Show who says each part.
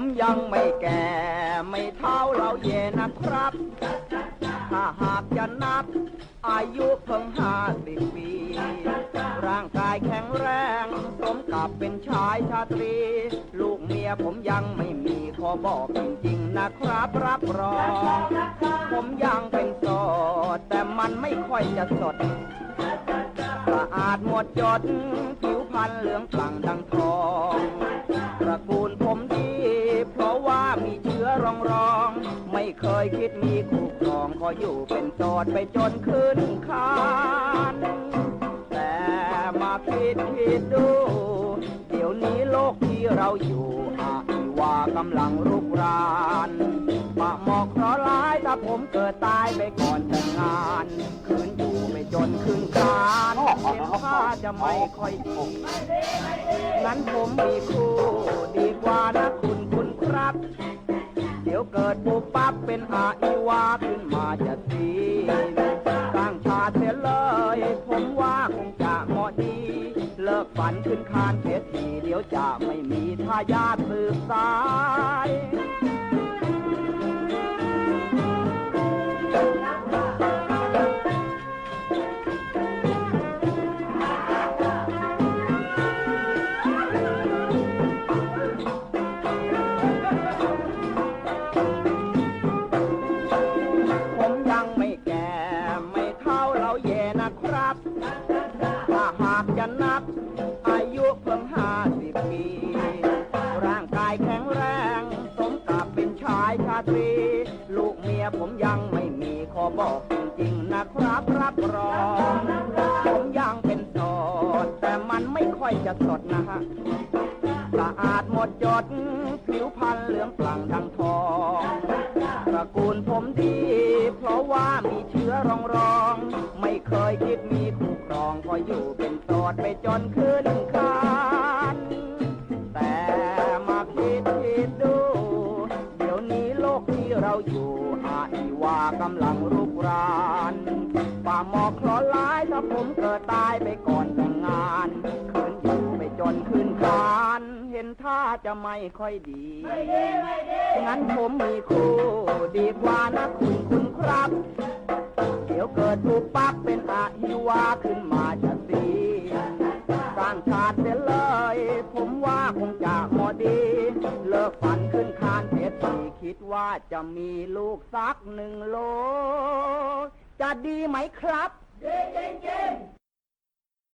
Speaker 1: ผมยังไม่แก่ ไม่เท่าเราเย่นะครับ ถ้าหากจะนับ อายุเพิ่งห้าสิบปี ร่างกายแข็งแรง สมกับเป็นชายชาตรี ลูกเมียผมยังไม่มีขอบอกจริงๆนะครับ รับรอง ผมยังเป็นโสด แต่มันไม่ค่อยจะสดสะอาดหมดจด ผิวพรรณเหลืองปลั่งดังทอง ตระกูลผมดี เคยคิดมีคู่ครองขออยู่เป็นโสดไปจนขึ้นคานแต่มาคิดคิดดู เดี๋ยวนี้โลกที่เราอยู่อาอีวากำลังรุกรานปะหมอกเคราะห์ร้ายถ้าผมเกิดตายไปก่อนแต่งงานคืนอยู่ไปจนขึ้นคานเห็นท่าจะไม่ค่อยดีงั้นผมมีคู่ มาจะสีสร้างชาติเสียเลย ผมว่าคงจะเหมาะดี เลิกฝันขึ้นคานเสียทีเดี๋ยวจะไม่มีทายาทสืบสาย หากจะนับ อายุเพิ่งห้าสิบปี ร่างกายแข็งแรง สมกับเป็นชายชาตรี ลูกเมียผมยังไม่มีขอบอกจริงๆนะครับรับรองผมยังเป็นโสด แต่มันไม่ค่อยจะสดนะฮะสะอาดหมดจด ผิวพรรณเหลืองปลั่งดังทองตระกูลผมดี เพราะว่ามีเชื้อรองรอง เคยคิดมีคู่ครองพออยู่เป็นโสดไปจนขึ้นคานแต่มาคิดคิดดู เดี๋ยวนี้โลกที่เราอยู่อาอีวากำลังรุกรานป่าหมอกคลอร้ายถ้าผมเกิดตายไปก่อนแต่งงานคืนอยู่ไปจนขึ้นคานเห็นท่าจะไม่ค่อยดี งั้นผมมีคู่ ดีกว่านะคุณคุณครับ เดี๋ยวเกิดถูกปั๊บเป็น ว่าขึ้นมาจะสีสร้างชาติเสียเลย ผมว่าคงจะเหมอดี เลิกฝันขึ้นคานเสียทีคิดว่าจะมีลูกสักหนึ่งโล จะดีไหมครับ
Speaker 2: ดีจริง